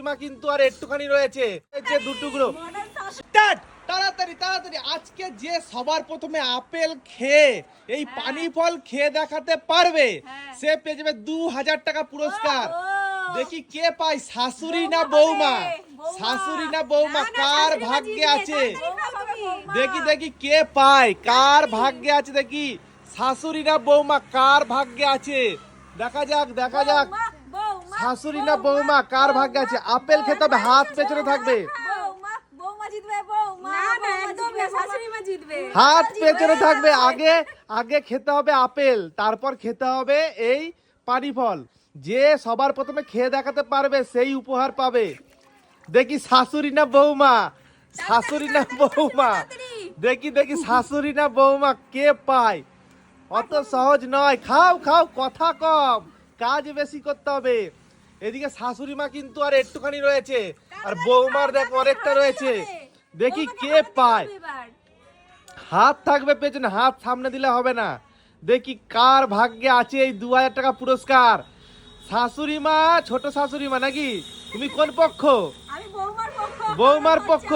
শাশুড়ি কিন্তু আর একটুখানি রয়েছে। যে দুটুকরো তাড়াতাড়ি তাড়াতাড়ি। আজকে যে সবার প্রথমে আপেল খেয়ে এই পানি ফল খেয়ে দেখাতে পারবে সে পেয়ে যাবে দু হাজার টাকা পুরস্কার। দেখি কে পায় শাশুড়ি না বৌমা শাশুড়ি না বৌমা কার ভাগ্যে আছে? দেখি দেখি কে পায় কার ভাগ্যে আছে? দেখি শাশুড়ি না বৌমা কার ভাগ্যে আছে? দেখা যাক দেখা যাক। শাশুড়ি না বৌমা কার ভাগ্যে আছে? আপেল খেতে হবে হাত পেছনে থাকবে। হাত পেছনে থাকবে আগে আগে খেতে হবে আপেল তারপর খেতে হবে এই পানি ফল যে সবার প্রথমে খেয়ে দেখাতে পারবে সেই উপহার পাবে। দেখি শাশুড়ি না বৌমা শাশুড়ি না বৌমা। দেখি দেখি শাশুড়ি না বৌমা কে পায়? অত সহজ নয়। খাও খাও কথা কম। কাজ বেশি করতে হবে। এদিকে শাশুড়ি মা কিন্তু আর একটুখানি রয়েছে। আর বৌমার দেখ অনেকটা রয়েছে। দেখি কে পায়। হাত থাকবে পেছনে হাত সামনে দিলে হবে না। দেখি কার ভাগ্যে আছে এই দু হাজার টাকা পুরস্কার। শাশুড়ি মা ছোট শাশুড়ি মা নাকি? তুমি কোন পক্ষ? বৌমার পক্ষ।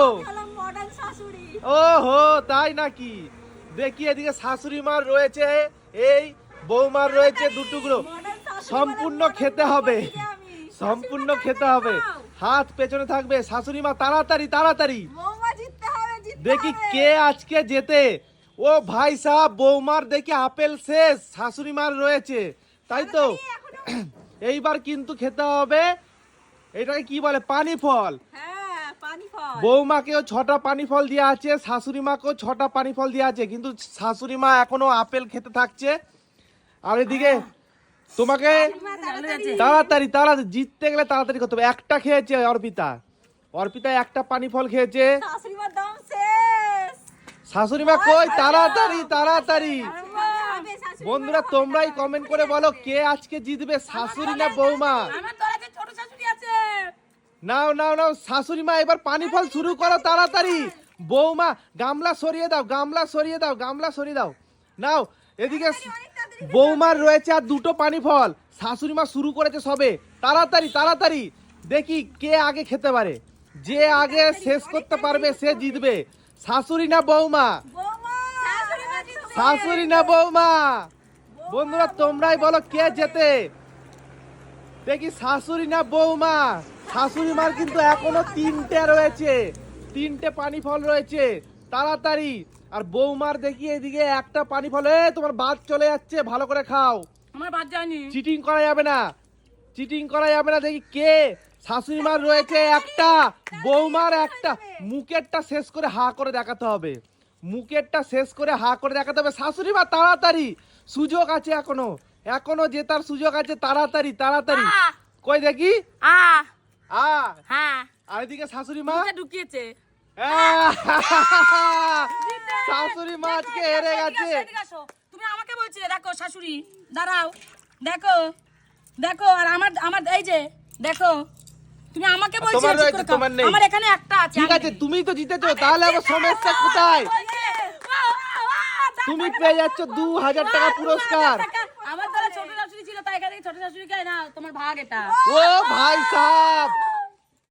ও হো তাই নাকি? দেখি এদিকে শাশুড়ি মার রয়েছে এই বৌমার রয়েছে দুটুকরো। সম্পূর্ণ মানে খেতে হবে। আমি। সম্পূর্ণ খেতে হবে। হাত পেছনে থাকবে। শাশুড়ি মা তাড়াতাড়ি তাড়াতাড়ি। দেখি কে আজকে যেতে ও ভাই সাহেব বৌমার দেখি আপেল শেষ শাশুড়ি মার রয়েছে। তাই তো? এইবার কিন্তু খেতে হবে। এটাকে কি বলে? পানি ফল হ্যাঁ বৌমাকেও ছটা পানি ফল দেওয়া আছে শাশুড়ি মাকেও ছটা পানি ফল দেওয়া আছে। কিন্তু শাশুড়ি মা এখনও আপেল খেতে থাকছে। আর এদিকে তোমাকে তাড়াতাড়ি তাড়াতাড়ি, জিততে গেলে তাড়াতাড়ি করতে হবে। একটা খেয়েছে অর্পিতা। অর্পিতা একটা পানি ফল খেয়েছে। শাশুড়ি মা কই? তাড়াতাড়ি তাড়াতাড়ি। বন্ধুরা, তোমরাই কমেন্ট করে বলো কে আজকে জিতবে, শাশুড়ি না বৌমা? নাও নাও নাও শাশুড়ি মা এবার পানি ফল শুরু করো তাড়াতাড়ি। বৌমা, গামলা সরিয়ে দাও, গামলা সরিয়ে দাও, গামলা সরিয়ে দাও। নাও, এদিকে বৌমার রয়েছে আর দুটো পানি ফল। শাশুড়ি মা শুরু করেছে সবে। তাড়াতাড়ি তাড়াতাড়ি। দেখি কে আগে খেতে পারে। যে আগে শেষ করতে পারবে, সে জিতবে। শাশুড়ি না বৌমা? শাশুড়ি না বৌমা? বন্ধুরা, তোমরাই বলো কে যেতে দেখি শাশুড়ি না বৌমা? শাশুড়ি মার কিন্তু এখনও তিনটে রয়েছে। তিনটে পানি ফল রয়েছে। তাড়াতাড়ি। আর বৌমার দেখি এদিকে একটা পানি ফলে তোমার বাদ চলে যাচ্ছে ভালো করে খাও। আমার বাদ যায়নি। চিটিং করা যাবে না। চিটিং করা যাবে না দেখি কে? শাশুড়ি মার রয়েছে একটা বৌমার একটা। মুখেরটা শেষ করে হা করে দেখাতে হবে। মুখেরটা শেষ করে হা করে দেখাতে হবে। শাশুড়ি মা তাড়াতাড়ি। সুযোগ আছে এখনও। এখনও জেতার সুযোগ আছে তাড়াতাড়ি তাড়াতাড়ি। কই দেখি? আ। আ। হ্যাঁ। আর এদিকে শাশুড়ি মা ঢুকিয়েছে! শাশুড়ি মা আজকে হেরে গেছে। তুমি আমাকে বলছিলে দেখো শাশুড়ি দাঁড়াও দেখো দেখো আর আমার আমার এই যে দেখো তুমি আমাকে নেই। আমার এখানে একটা আছে ঠিক আছে। তুমি তো জিতেছো তাহলে আবার সমস্যা কোথায় তুমি পেয়ে যাচ্ছ দু হাজার টাকা পুরস্কার আমার দ্বারা ছোট শাশুড়ি ছিল তাই এখানে ছোট শাশুড়ি কে না তোমার ভাগ এটা ও ভাই সাহেব